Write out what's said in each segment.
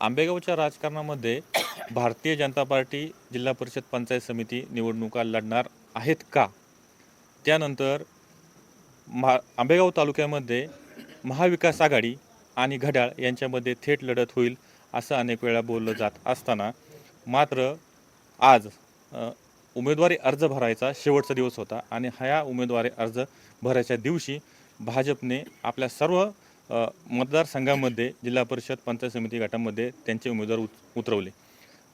आंबेगावच्या राजकारणामध्ये भारतीय जनता पार्टी जिल्हा परिषद पंचायत समिती निवडणुका लढणार आहेत का? त्यानंतर महा आंबेगाव तालुक्यामध्ये महाविकास आघाडी आणि घड्याळ यांच्यामध्ये थेट लढत होईल असं अनेक वेळा बोललं जात असताना मात्र आज उमेदवारी अर्ज भरायचा शेवटचा दिवस होता आणि ह्या उमेदवारी अर्ज भरायच्या दिवशी भाजपने आपल्या सर्व मतदारसंघामध्ये जिल्हा परिषद पंचायत समिती गटामध्ये त्यांचे उमेदवार उत उतरवले.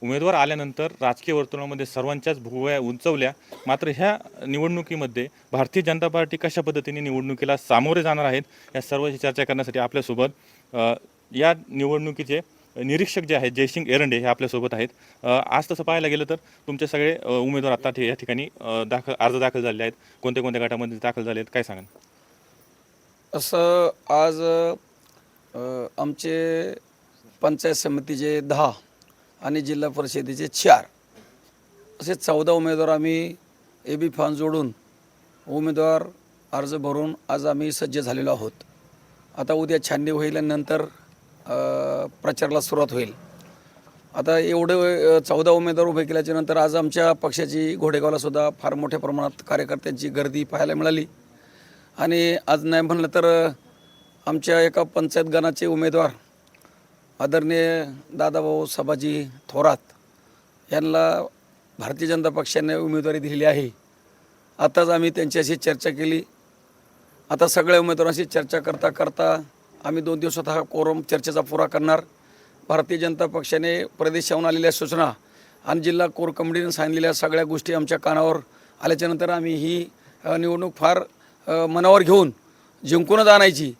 उमेदवार आल्यानंतर राजकीय वर्तुळामध्ये सर्वांच्याच भुवया उंचवल्या. मात्र ह्या निवडणुकीमध्ये भारतीय जनता पार्टी कशा पद्धतीने निवडणुकीला सामोरे जाणार आहेत या सर्वांची चर्चा करण्यासाठी आपल्यासोबत या निवडणुकीचे निरीक्षक जे आहेत जयसिंग एरंडे हे आपल्यासोबत आहेत. आज तसं पाहायला गेलं तर तुमचे सगळे उमेदवार आता या ठिकाणी दाखल अर्ज दाखल झाले आहेत. कोणत्या कोणत्या गटामध्ये दाखल झाले आहेत काय सांगाल? असं आज अ, आमचे पंचायत समितीचे दहा आणि जिल्हा परिषदेचे चार असे चौदा उमेदवार आम्ही ए बी फॉर्म जोडून उमेदवार अर्ज भरून आज आम्ही सज्ज झालेलो आहोत. आता उद्या छाननी होईल आणि नंतर अ, प्रचाराला सुरुवात होईल. आता एवढे चौदा उमेदवार उभे केल्याच्यानंतर आज आमच्या पक्षाची घोडेगावला सुद्धा फार मोठ्या प्रमाणात कार्यकर्त्यांची गर्दी पाहायला मिळाली. आणि आज नाही म्हणलं तर आमच्या एका पंचायत गणाचे उमेदवार आदरणीय दादाभाऊ सभाजी थोरात यांना भारतीय जनता पक्षाने उमेदवारी दिलेली आहे. आताच आम्ही त्यांच्याशी चर्चा केली. आता सगळ्या उमेदवारांशी चर्चा करता करता आम्ही दोन दिवसात हा कोरम चर्चेचा पुरा करणार. भारतीय जनता पक्षाने प्रदेशाहून आलेल्या सूचना आणि जिल्हा कोर कमिटीने सांगितलेल्या सगळ्या गोष्टी आमच्या कानावर आल्याच्यानंतर आम्ही ही निवडणूक फार मनावर घेऊन जिंकूनच आणायची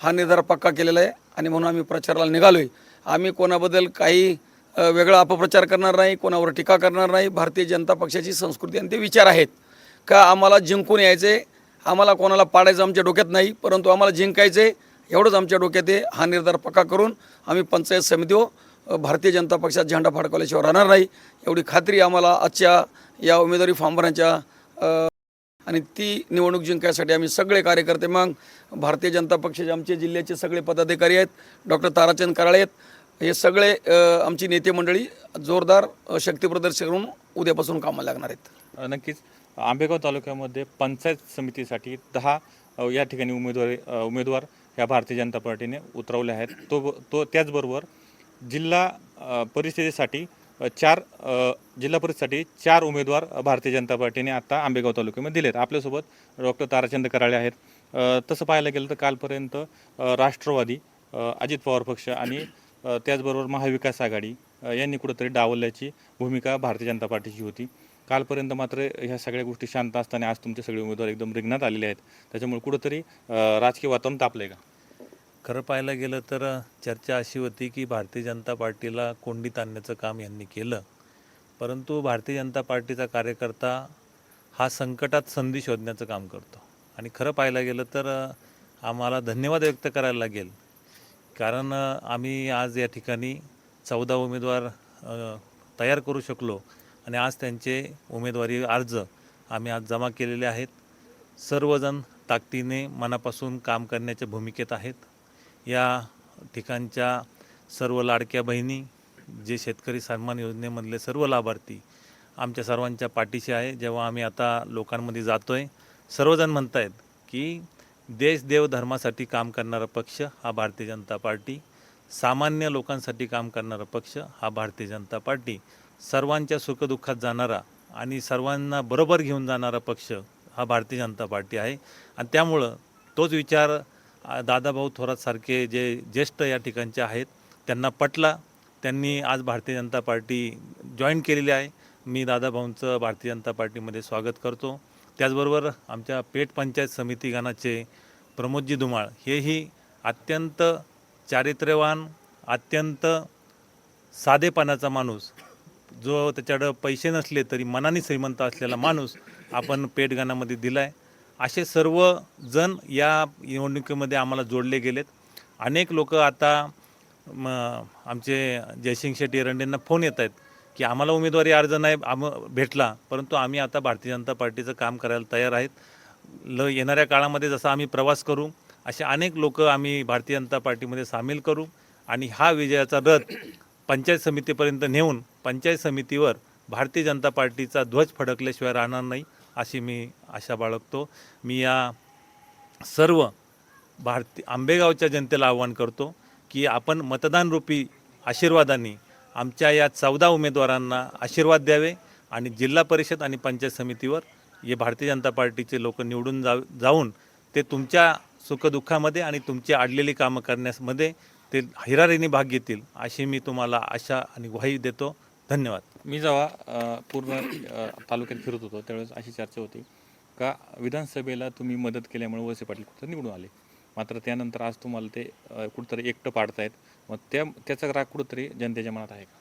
हा निर्धार पक्का केलेला आहे आणि म्हणून आम्ही प्रचाराला निघालो आहे आम्ही कोणाबद्दल काही वेगळा अपप्रचार करणार नाही कोणावर टीका करणार नाही. भारतीय जनता पक्षाची संस्कृती आणि ते विचार आहेत का आम्हाला जिंकून यायचे आम्हाला कोणाला पाडायचं आमच्या डोक्यात नाही परंतु आम्हाला जिंकायचे एवढंच आमच्या डोक्यात आहे. हा निर्धार पक्का करून आम्ही पंचायत समितीवर हो, भारतीय जनता पक्षात झेंडा फडकवल्याशिवाय राहणार नाही. एवढी खात्री आम्हाला आजच्या या उमेदवारी फॉर्म भरण्याच्या आणि ती निवडणूक जिंकण्यासाठी आम्ही सगळे कार्यकर्ते मग भारतीय जनता पक्षाचे आमचे जिल्ह्याचे सगळे पदाधिकारी आहेत डॉक्टर ताराचंद कराळे आहेत हे सगळे आमची नेते मंडळी जोरदार शक्तीप्रदर्शन करून उद्यापासून कामाला लागणार आहेत. नक्कीच. आंबेगाव तालुक्यामध्ये पंचायत समितीसाठी दहा या ठिकाणी उमेदवारी उमेदवार ह्या भारतीय जनता पार्टीने उतरवले आहेत. तो तो त्याचबरोबर जिल्हा परिस्थितीसाठी परिषदेसाठी चार जिल्हा परिषदेसाठी चार उमेदवार भारतीय जनता पार्टीने आता आंबेगाव तालुक्यामध्ये दिलेत. आपल्यासोबत डॉक्टर ताराचंद कराळे आहेत. तसं पाहायला गेलं तर कालपर्यंत राष्ट्रवादी अजित पवार पक्ष आणि त्याचबरोबर महाविकास आघाडी यांनी कुठंतरी डावलल्याची भूमिका भारतीय जनता पार्टीची होती. कालपर्यंत मात्र ह्या सगळ्या गोष्टी शांत असताना आज तुमचे सगळे उमेदवार एकदम रिंगणात आलेले आहेत. त्याच्यामुळे कुठंतरी राजकीय वातावरण तापलं आहे का? खरं पाहायला गेलं तर चर्चा अशी होती की भारतीय जनता पार्टीला कोंडीत आणण्याचं काम यांनी केलं. परंतु भारतीय जनता पार्टीचा कार्यकर्ता हा संकटात संधी शोधण्याचं काम करतो. आणि खरं पाहायला गेलं तर आम्हाला धन्यवाद व्यक्त करायला लागेल. कारण आम्ही आज या ठिकाणी चौदा उमेदवार तयार करू शकलो. आणि आज त्यांचे उमेदवारी अर्ज आम्ही आज जमा केलेले आहेत. सर्वजण ताकदीने मनापासून काम करण्याच्या भूमिकेत आहेत. या ठिकाणच्या सर्व लाडक्या बहिणी जे शेतकरी सन्मान योजनेमधले सर्व लाभार्थी आमच्या सर्वांच्या पाठीशी आहे. जेव्हा आम्ही आता लोकांमध्ये जातो आहे सर्वजण म्हणत आहेत की देश देव धर्मासाठी काम करणारा पक्ष हा भारतीय जनता पार्टी सामान्य लोकांसाठी काम करणारा पक्ष हा भारतीय जनता पार्टी. सर्वांच्या सुखदुःखात जाणारा आणि सर्वांना बरोबर घेऊन जाणारा पक्ष हा भारतीय जनता पार्टी आहे. आणि त्यामुळं तोच विचार दादाभाऊ थोरातसारखे जे ज्येष्ठ या ठिकाणचे आहेत त्यांना पटला. त्यांनी आज भारतीय जनता पार्टी जॉईन केलेली आहे. मी दादाभाऊंचं भारतीय जनता पार्टीमध्ये स्वागत करतो. त्याचबरोबर आमच्या पेठ पंचायत समिती गणाचे प्रमोदजी धुमाळ हेही अत्यंत चारित्र्यवान अत्यंत साधेपणाचा माणूस. जो त्याच्याकडं पैसे नसले तरी मनाने श्रीमंत असलेला माणूस आपण पेटगाणामध्ये दिला आहे असे सर्व जण या निवडणुकीमध्ये आम्हाला जोडले गेलेत. अनेक लोक आता म आमचे जयसिंग शेट्टी एरंडेंना फोन येत आहेत की आम्हाला उमेदवारी अर्ज नाही आम भेटला. परंतु आम्ही आता भारतीय जनता पार्टीचं काम करायला तयार आहेत. ल येणाऱ्या काळामध्ये जसा आम्ही प्रवास करू असे अनेक लोक आम्ही भारतीय जनता पार्टीमध्ये सामील करू आणि हा विजयाचा रथ पंचायत समितीपर्यंत नेऊन पंचायत समितीवर भारतीय जनता पार्टीचा ध्वज फडकल्याशिवाय राहणार नाही. अशी मी आशा बाळगतो. मी या सर्व भारती आंबेगावच्या जनतेला आवाहन करतो की आपण मतदानरूपी आशीर्वादाने आमच्या या चौदा उमेदवारांना आशीर्वाद द्यावे आणि जिल्हा परिषद आणि पंचायत समितीवर हे भारतीय जनता पार्टीचे लोक निवडून जा जाऊन ते तुमच्या सुखदुःखामध्ये आणि तुमची अडलेली कामं करण्यामध्ये ते हिरारीने भाग घेतील अशी मी तुम्हाला आशा आणि ग्वाही देतो. धन्यवाद. मी जेव्हा अ, पूर्ण अ, तालुक्यात फिरत होतो त्यावेळेस अशी चर्चा होती का विधानसभेला तुम्ही मदत केल्यामुळे वळसे पाटील कुठं निवडून आले? मात्र त्यानंतर आज तुम्हाला ते अ, कुठंतरी एकटं पाडतायत. मग त्या त्याचा राग कुठंतरी जनतेच्या मनात आहे का?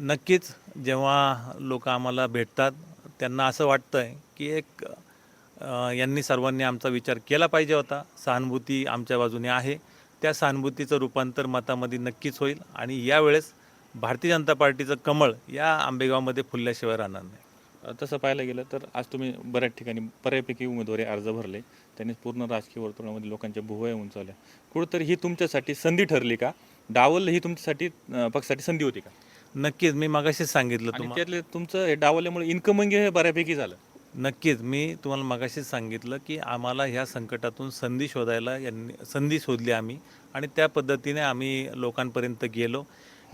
नक्कीच. जेव्हा लोक आम्हाला भेटतात त्यांना असं वाटतं आहे की एक अ, यांनी सर्वांनी आमचा विचार केला पाहिजे होता. सहानुभूती आमच्या बाजूने आहे. त्या सहानुभूतीचं रूपांतर मतामध्ये नक्कीच होईल आणि यावेळेस भारतीय जनता पार्टीचं कमळ या आंबेगावमध्ये फुलल्याशिवाय राहणार नाही. तसं पाहायला गेलं तर आज तुम्ही बऱ्याच ठिकाणी बऱ्यापैकी उमेदवारी अर्ज भरले. त्यांनी पूर्ण राजकीय वर्तुळामध्ये लोकांच्या भुवया उंचावल्या. कुठंतरी ही तुमच्यासाठी संधी ठरली का? डावल ही तुमच्यासाठी पक्षासाठी संधी होती का? नक्कीच मी मगाशीच सांगितलं तुम्हाला त्यातले तुमचं हे डावल्यामुळे इन्कमिंग हे बऱ्यापैकी झालं. नक्कीच मी तुम्हाला मगाशीच सांगितलं की आम्हाला ह्या संकटातून संधी शोधायला यांनी संधी शोधली आम्ही. आणि त्या पद्धतीने आम्ही लोकांपर्यंत गेलो.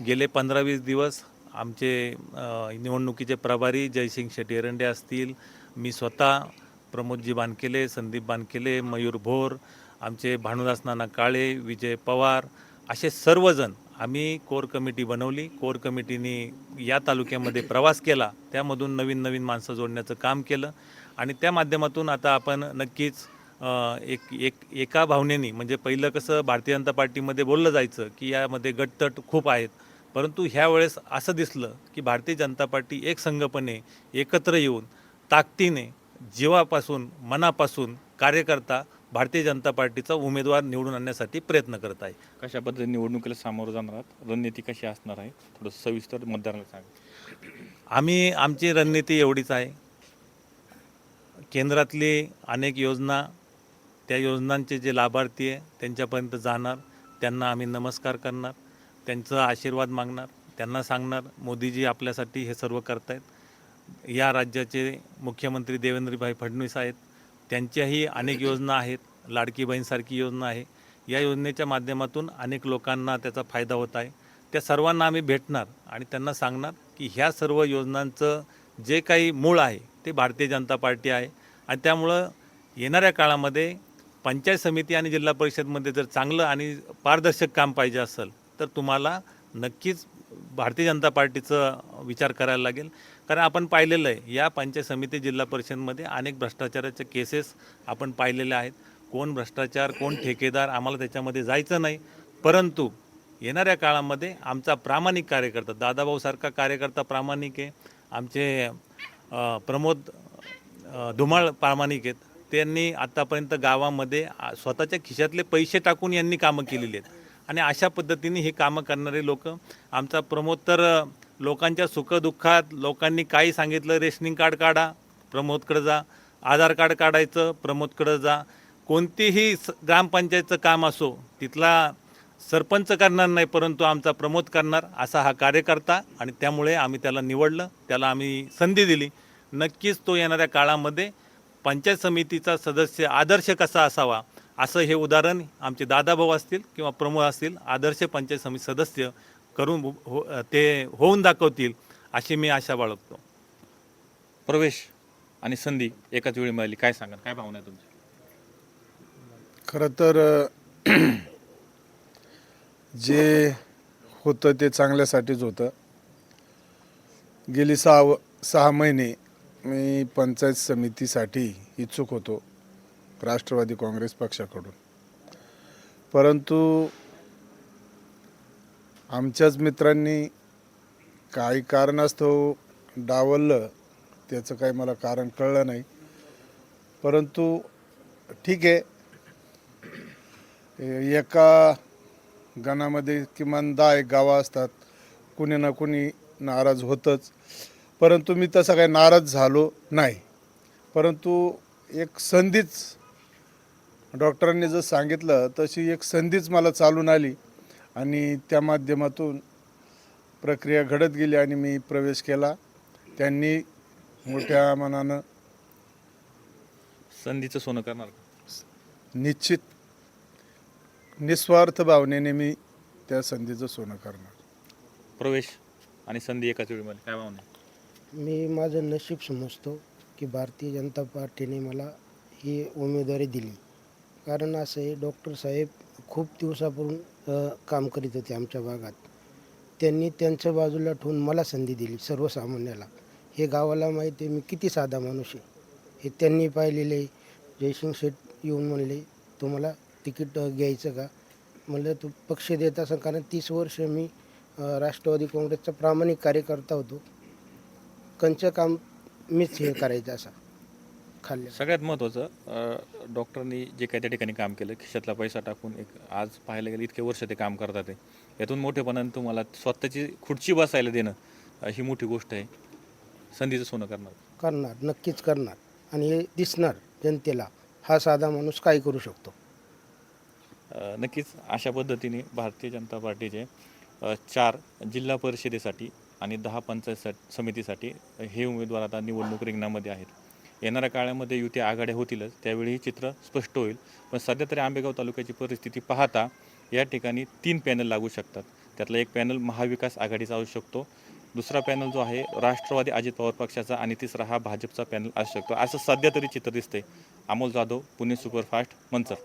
गेले पंधरा वीस दिवस आमचे निवडणुकीचे प्रभारी जयसिंग शेट्टी एरंडे असतील मी स्वतः प्रमोदजी बानकेले संदीप बानकेले मयूर भोर आमचे भानुदास नाना काळे विजय पवार असे सर्वजण आम्ही कोर कमिटी बनवली. कोर कमिटीने या तालुक्यामध्ये प्रवास केला. त्यामधून नवीन नवीन माणसं जोडण्याचं काम केलं. आणि त्या माध्यमातून आता आपण नक्कीच एक एक एका भावनेने म्हणजे पहिलं कसं भारतीय जनता पार्टीमध्ये बोललं जायचं की यामध्ये गटतट खूप आहेत. परंतु ह्या वेळेस असं दिसलं की भारतीय जनता पार्टी एक संघपणे एकत्र येऊन ताकदीने जीवापासून मनापासून कार्यकर्ता भारतीय जनता पार्टीचा उमेदवार निवडून आणण्यासाठी प्रयत्न करत आहे. कशा पद्धतीने निवडणुकीला सामोरं जाणार आहात? रणनीती कशी असणार आहे? थोडं सविस्तर मतदाराला सांगा. आम्ही आमची रणनीती एवढीच आहे. केंद्रातली अनेक योजना त्या योजनांचे जे लाभार्थी आहे त्यांच्यापर्यंत जाणार. त्यांना आम्ही नमस्कार करणार. त्यांचा आशीर्वाद मागणार त्यांना सांगणार मोदीजी आपल्यासाठी हे सर्व करतायत. या राज्याचे मुख्यमंत्री देवेंद्रभाई फडणवीस आहेत. त्यांच्याही अनेक योजना आहेत. लाडकी बहीणसारखी योजना आहे. या योजनेच्या माध्यमातून अनेक लोकांना त्याचा फायदा होत आहे. त्या सर्वांना आम्ही भेटणार आणि त्यांना सांगणार की ह्या सर्व योजनांचं जे काही मूळ आहे ते भारतीय जनता पार्टी आहे. आणि त्यामुळं येणाऱ्या काळामध्ये पंचायत समिती आणि जिल्हा परिषदमध्ये जर चांगलं आणि पारदर्शक काम पाहिजे असेल तर तुम्हाला नक्कीच भारतीय जनता पार्टीचं विचार करायला लागेल. कारण आपण पाहिलेलं आहे या पंचायत समिती जिल्हा परिषदमध्ये अनेक भ्रष्टाचाराच्या केसेस आपण पाहिलेल्या आहेत. कोण भ्रष्टाचार कोण ठेकेदार आम्हाला त्याच्यामध्ये जायचं नाही. परंतु येणाऱ्या काळामध्ये आमचा प्रामाणिक कार्यकर्ता दादाभाऊसारखा कार्यकर्ता प्रामाणिक आहे. आमचे प्रमोद धुमाळ प्रामाणिक आहेत. त्यांनी आत्तापर्यंत गावामध्ये स्वतःच्या खिशातले पैसे टाकून यांनी कामं केलेली आहेत. आणि अशा पद्धतीने ही कामं करणारे लोक आमचा प्रमोद तर लोकांच्या सुखदुःखात लोकांनी काही सांगितलं रेशनिंग कार्ड काढा प्रमोदकडे जा. आधार कार्ड काढायचं प्रमोदकडे जा. कोणतीही स- ग्रामपंचायतचं काम असो तिथला सरपंच करणार नाही परंतु आमचा प्रमोद करणार असा हा कार्यकर्ता आणि त्यामुळे आम्ही त्याला निवडलं त्याला आम्ही संधी दिली. नक्कीच तो येणाऱ्या काळामध्ये पंचायत समितीचा सदस्य आदर्श कसा असावा असं हे उदाहरण आमचे दादाभाऊ असतील किंवा प्रमोद असतील आदर्श पंचायत समिती सदस्य करून हो ते होऊन दाखवतील अशी मी आशा बाळगतो. प्रवेश आणि संधी एकाच वेळी मिळाली काय सांगा काय भावना आहे तुमची खरं तर जे होतं ते चांगल्यासाठीच होतं. गेली सहा व- सहा महिने मी पंचायत समितीसाठी इच्छुक होतो. राष्ट्रवादी काँग्रेस पक्षाकडून. परंतु आमच्याच मित्रांनी काही कारणास्तव डावललं त्याचं काही मला कारण कळलं नाही. परंतु ठीक आहे एका गणामध्ये किमान दहा एक गावं असतात. कुणी ना कुणी नाराज होतंच. परंतु मी तसा काही नाराज झालो नाही. परंतु एक संधीच डॉक्टरांनी जर सांगितलं तशी एक संधीच मला चालून आली आणि त्या माध्यमातून प्रक्रिया घडत गेली आणि मी प्रवेश केला. त्यांनी मोठ्या मनानं संधीचं सोनं करणार निश्चित निस्वार्थ भावनेने मी त्या संधीचं सोनं करणार. प्रवेश आणि संधी एकाच वेळीमध्ये काय भावना आहे? मी माझं नशीब समजतो की भारतीय जनता पार्टीने मला ही उमेदवारी दिली. कारण असं आहे डॉक्टर साहेब खूप दिवसापासून काम करीत होते आमच्या भागात. त्यांनी त्यांच्या बाजूला ठेवून मला संधी दिली सर्वसामान्याला. हे गावाला माहिती आहे मी किती साधा माणूस आहे. हे त्यांनी पाहिलेले आहे. जयसिंग शेठ येऊन म्हणले तुम्हाला तिकीट घ्यायचं का? म्हणलं तू पक्ष देत असं कारण तीस वर्ष मी राष्ट्रवादी काँग्रेसचा प्रामाणिक कार्यकर्ता होतो. कंचं काम मीच हे करायचं असा. खाल्लं. सगळ्यात महत्त्वाचं डॉक्टरनी जे काही त्या ठिकाणी काम केलं खिशातला पैसा टाकून एक आज पाहायला गेलं इतके वर्ष ते काम करतात आहे यातून मोठेपणानं तुम्हाला स्वतःची खुर्ची बसायला देणं ही मोठी गोष्ट आहे. संधीचं सोनं करणार. करणार नक्कीच करणार. आणि हे दिसणार जनतेला हा साधा माणूस काय करू शकतो? नक्कीच अशा पद्धतीने भारतीय जनता पार्टीचे चार जिल्हा परिषदेसाठी आणि दहा पंचायत समितीसाठी हे उमेदवार आता निवडणूक रिंगणामध्ये आहेत. येणाऱ्या काळामध्ये युती आघाड्या होतीलच त्यावेळी हे चित्र स्पष्ट होईल. पण सध्या तरी आंबेगाव तालुक्याची परिस्थिती पाहता या ठिकाणी तीन पॅनल लागू शकतात. त्यातला एक पॅनल महाविकास आघाडीचा असू शकतो दुसरा पॅनल जो आहे राष्ट्रवादी अजित पवार पक्षाचा आणि तिसरा हा भाजपचा पॅनल असू शकतो. असं सध्या तरी चित्र दिसते अमोल जाधव पुणे सुपरफास्ट मंचर.